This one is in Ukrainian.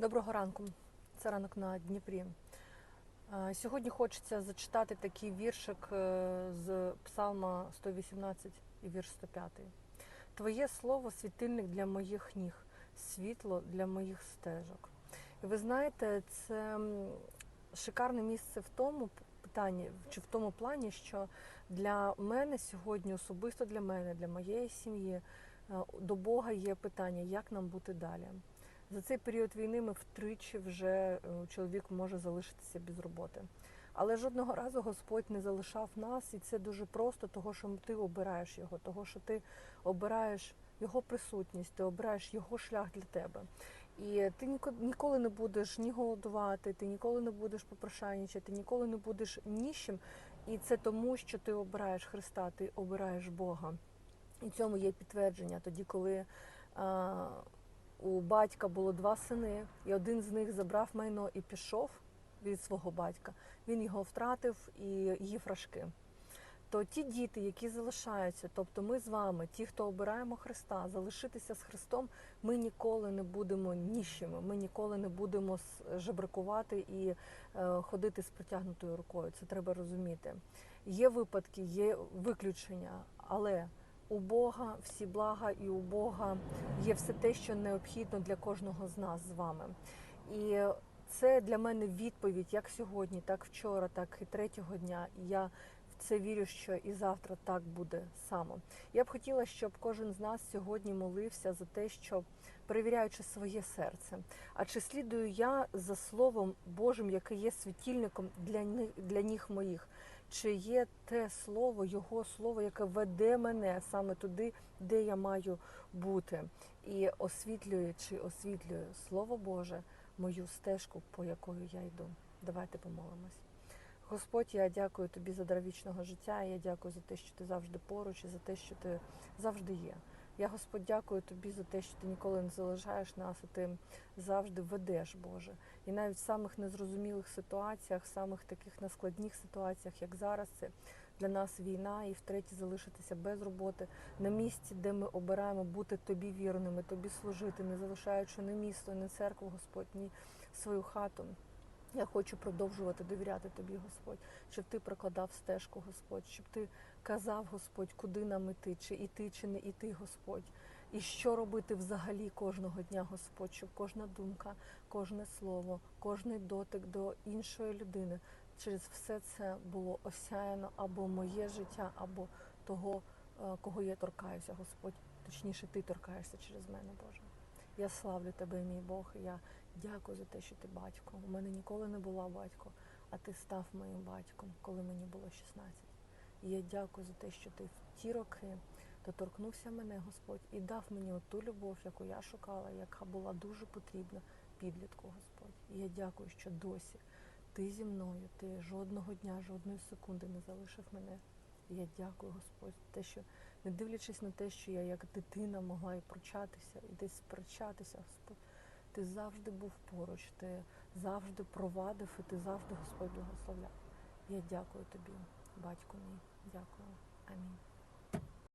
Доброго ранку. Це ранок на Дніпрі. Е, Сьогодні хочеться зачитати такий віршик е, з Псалма 118 і вірш 105. Твоє слово світильник для моїх ніг, світло для моїх стежок. І ви знаєте, це шикарне місце в тому питанні, чи в тому плані, що для мене сьогодні, особисто для мене, для моєї сім'ї, е, до Бога є питання, як нам бути далі. За цей період війни ми втричі вже е, чоловік може залишитися без роботи. Але жодного разу Господь не залишав нас, і це дуже просто, того, що ти обираєш його, того, що ти обираєш його присутність, ти обираєш його шлях для тебе. І ти ніко- ніколи не будеш ні голодувати, ти ніколи не будеш попрошайничати, ніколи не будеш ніщим. І це тому, що ти обираєш Христа, ти обираєш Бога. І цьому є підтвердження тоді, коли. У батька було два сини, і один з них забрав майно і пішов від свого батька. Він його втратив і їв рожки. То ті діти, які залишаються, тобто ми з вами, ті, хто обираємо Христа, залишитися з Христом, ми ніколи не будемо ніщими, ми ніколи не будемо жебракувати і е, ходити з протягнутою рукою. Це треба розуміти. Є випадки, є виключення, але у Бога всі блага, і у Бога є все те, що необхідно для кожного з нас з вами. І це для мене відповідь як сьогодні, так вчора, так і третього дня. І я в це вірю, що і завтра так буде само. Я б хотіла, щоб кожен з нас сьогодні молився за те, щоб перевіряючи своє серце. А чи слідую я за Словом Божим, яке є світильником для для ніг моїх? Чи є те слово, його слово, яке веде мене саме туди, де я маю бути, і освітлює чи освітлює Слово Боже мою стежку, по якою я йду. Давайте помолимось. Господь, я дякую тобі за даровічного життя. Я дякую за те, що ти завжди поруч і за те, що ти завжди є. Я, Господь, дякую тобі за те, що ти ніколи не залишаєш нас, і ти завжди ведеш, Боже. І навіть в самих незрозумілих ситуаціях, в самих таких нескладних ситуаціях, як зараз, це для нас війна, і втретє залишитися без роботи на місці, де ми обираємо бути тобі вірними, тобі служити, не залишаючи ні місто, ні церкву, Господь, ні свою хату. Я хочу продовжувати довіряти тобі, Господь, щоб ти прокладав стежку, Господь, щоб ти казав, Господь, куди нам іти, чи іти, чи не іти, Господь. І що робити взагалі кожного дня, Господь, щоб кожна думка, кожне слово, кожний дотик до іншої людини через все це було осяяно або моє життя, або того, е, кого я торкаюся, Господь. Точніше, ти торкаєшся через мене, Боже. Я славлю тебе, мій Бог. Я дякую за те, що ти батько. У мене ніколи не була батько, а ти став моїм батьком, коли мені було 16. І я дякую за те, що ти в ті роки доторкнувся мене, Господь, і дав мені ту любов, яку я шукала, яка була дуже потрібна підлітку, Господь. І я дякую, що досі ти зі мною, ти жодного дня, жодної секунди не залишив мене. І я дякую, Господь, те, що не дивлячись на те, що я як дитина могла і прочатися, і десь сперечатися, Господь, ти завжди був поруч, ти завжди провадив, і ти завжди Господь благословляв. Я дякую тобі, батько мій. Дякую. Амінь.